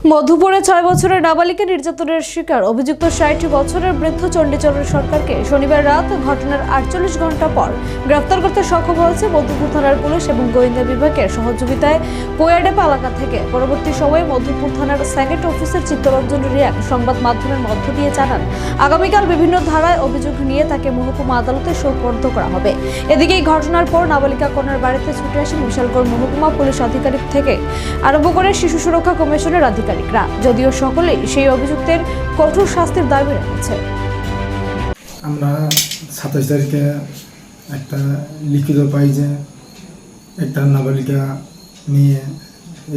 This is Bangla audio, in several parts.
মধুপুরে ছয় বছরের নাবালিকা নির্যাতনের শিকার। অভিযুক্ত ষাট বছরের বৃদ্ধ চণ্ডীচরণ সরকারকে শনিবার রাত ঘটনার আটচল্লিশ ঘণ্টা পর গ্রেফতার করতে সক্ষম হয়েছে মধুপুর থানার পুলিশ এবং গোয়েন্দা বিভাগের সহযোগিতায় কোয়াডেপা এলাকা থেকে। পরবর্তী সময়ে মধুপুর থানার সেকেন্ড অফিসার চিত্তরঞ্জন রিয়াক সংবাদ মাধ্যমের মধ্য দিয়ে জানান, আগামীকাল বিভিন্ন ধারায় অভিযোগ নিয়ে তাকে মহকুমা আদালতে সোপর্দ করা হবে। এদিকে এই ঘটনার পর নাবালিকা কন্যার বাড়িতে ছুটে আসেন বিশালগড় মহকুমা পুলিশ আধিকারিক থেকে। আরম্ভ করে শিশু সুরক্ষা কমিশনের আধিকারিকরা, যদিও সকলেই সেই অভিযুক্তের কঠোর শাস্তির দাবি রেখেছে আমরা সাতাশ তারিখে একটা লিখিত পাই যে একটা নাবালিকা নিয়ে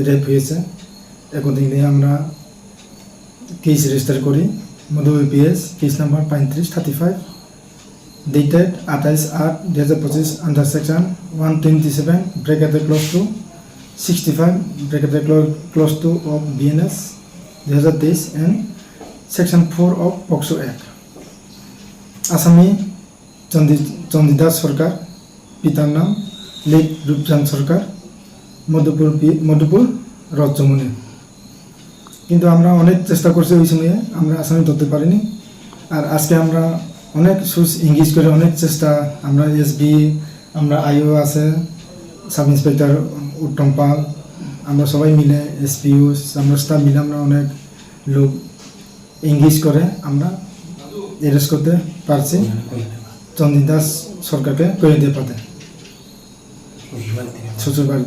রেপ হয়েছে। এখন আমরা কেস রেজিস্টার করি। মধুবী পিএস কেস নাম্বার পঁয়ত্রিশ থার্টি ফাইভ ডেটেড আঠাইশ আট দু হাজার পঁচিশ under section one twenty seven break ব্রেকেটে close two sixty five ব্রেকেটে ক্লোজ টু অফ বিএনএস দুই হাজার তেইশ and section four of POCSO act আসামি চন্দি চন্দিদাস সরকার পিতার নাম লেক রূপচাঁদ সরকার, মধুপুর মধুপুর রজমনি কিন্তু আমরা অনেক চেষ্টা করছি ওই সময়ে, আমরা আসামি ধরতে পারিনি। আর আজকে আমরা অনেক সুস ইংলিশ করে অনেক চেষ্টা, আমরা এসবি, আমরা আইও আছে সাব ইন্সপেক্টর উত্তম পাল আমরা সবাই মিলে এসপিও আমরা স্টাফ মিলে আমরা অনেক লোক এঙ্গেজ করে আমরা অ্যারেস্ট করতে পারছি। চন্দিদাস সরকারকে করে দিয়ে পাতে শ্বশুর বাড়ি